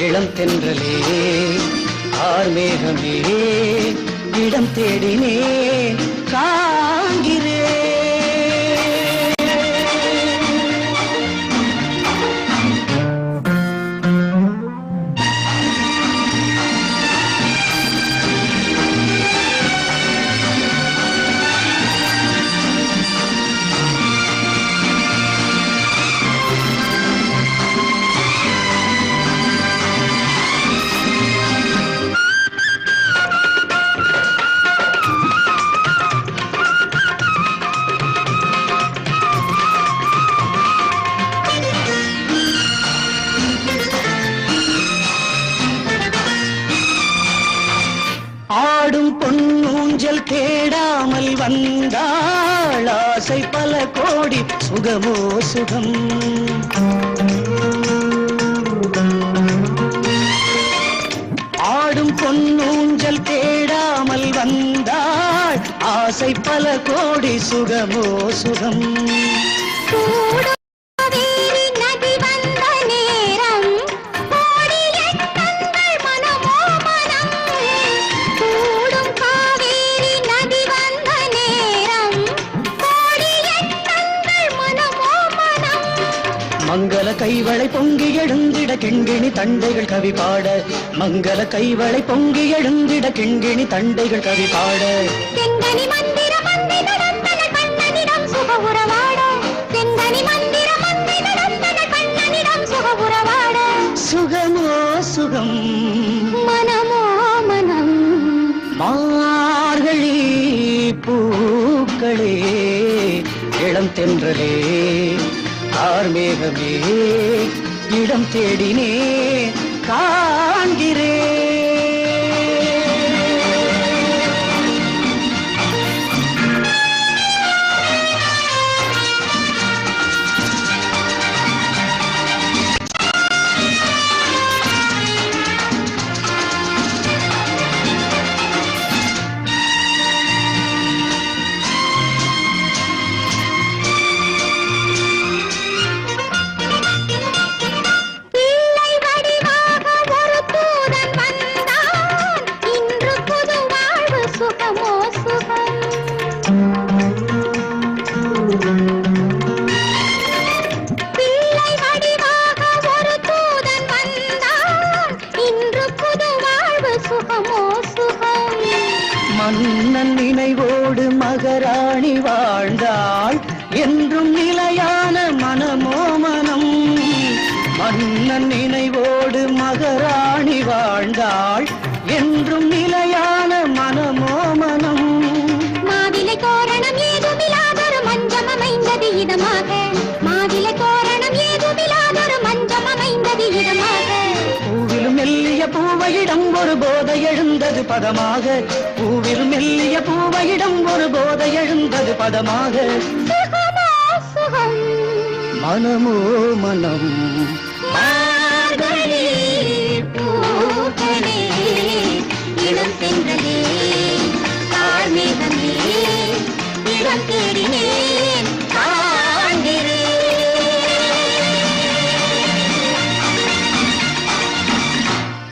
இளம் தென்றலே ஆர்மேகமே இடம் தேடினே. காண்கிறேன். தேடாமல் வந்தாள் ஆசை பல கோடி சுகமோ சுகம். ஆடும் பொன்னூஞ்சல் தேடாமல் வந்தாள் ஆசை பல கோடி சுகமோ சுகம். மங்கள கைவளை பொங்கி எழுந்திட கிண்கிணி தண்டைகள் கவி பாட. மங்கள கைவளை பொங்கி எழுந்திட கிண்கிணி தண்டைகள் கவி பாட. சுகமோ சுகம். மனமோ மனம். மார்கழி பூக்களே இளம் தென்றலே. ஆர்மேகமே இடம் தேடினே காண்கிறேன். மன்னன் நினைவோடு மகராணி வாழ்ந்தாள். என்றும் நிலையான மனமோ மனம் மன்னன் நினைவோடு மகராணி வாழ்ந்தாள். பதமாக. பூவிலும் மெல்லிய பூவையிடம் ஒரு போதை எழுந்தது பதமாக. மனமோ. மனம்